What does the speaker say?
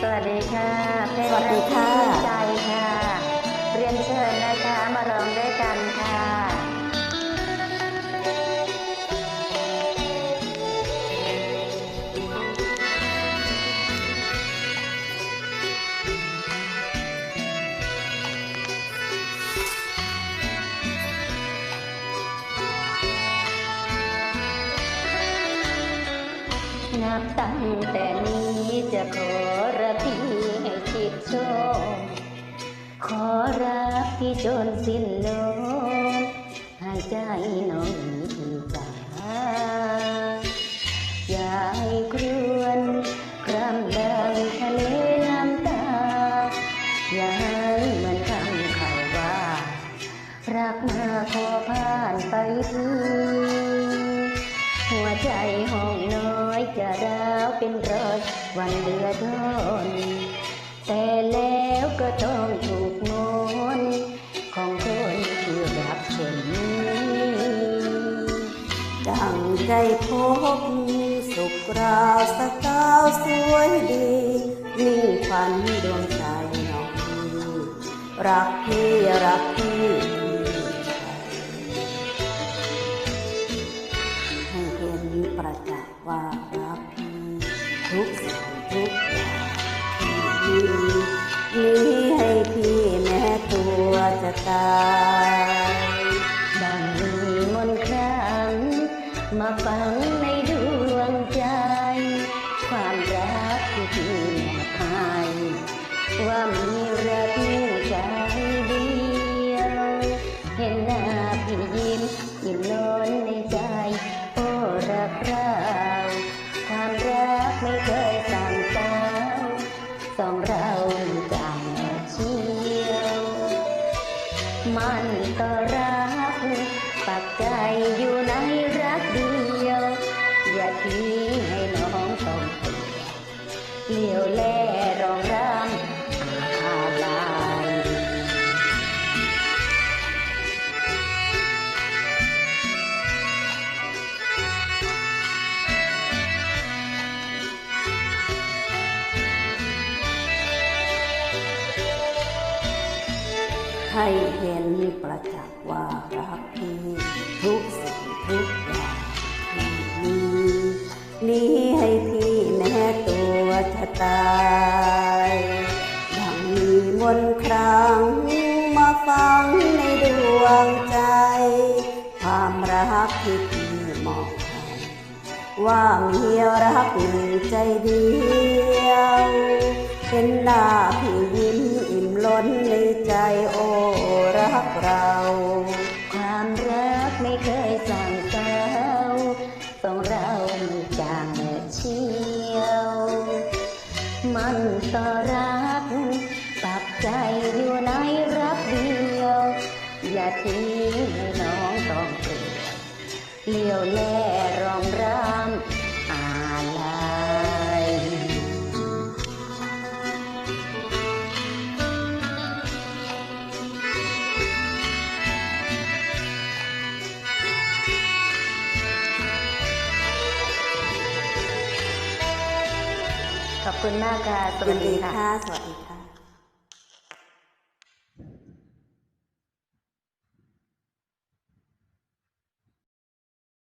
สวัสดีค่ะเพลงสวัสดีค่ะรักที่ใจค่ะ เรียนเชิญนะคะ มาร้องด้วยกันค่ะ นับตั้งแต่นี้จะขอระพีให้ชิดชม ขอรักที่จนสิ้นลมหายใจน้องพี่จ๋าอย่าให้ครวนครำดังทะเลน้ำตา อย่าให้มันคำเขาว่า รักมาขอผ่านไปทีหัวใจห้องนอย จะร้าวเป็นรอยวันเดือดร้อนแต่แล้วก็ต้องถูกงอนของคนที่รักเช่นนี้ดังใจพบสุขราวสกาวสวยดีนิ่งฝันดวงใจน้องพี่รักพี่รักพี่ ทุกสิ่งทุกอย่างที่มีให้พี่แม้ตัวจะตายดังมีมนต์ครั้งมาฟังใน มันก็รัก ปักใจอยู่ในรักเดียว อย่าทิ้งให้น้องต้องเปลี่ยวเลี้ยวแลรอง ให้เห็นประจักษ์ว่ารักพี่ทุกสิ่งทุกอย่างที่มีนี้ให้พี่แม้ตัวจะตายดังมีมนต์ครั้งมาฟังในดวงใจ ความรักที่พี่มอบให้ว่ามีรักหนึ่งใจเดียว เป็นหน้าพี่ ล้นในใจโอรักเรา ความรักไม่เคยสั่งเศร้าสองเราไม่จางเชียว มันต่อรักปักใจอยู่ในรักเดียว อย่าทิ้งให้น้องต้องเปลี่ยวเลี้ยวแลรองรำ ขอบคุณมากค่ะ สวัสดีค่ะ สวัสดีค่ะ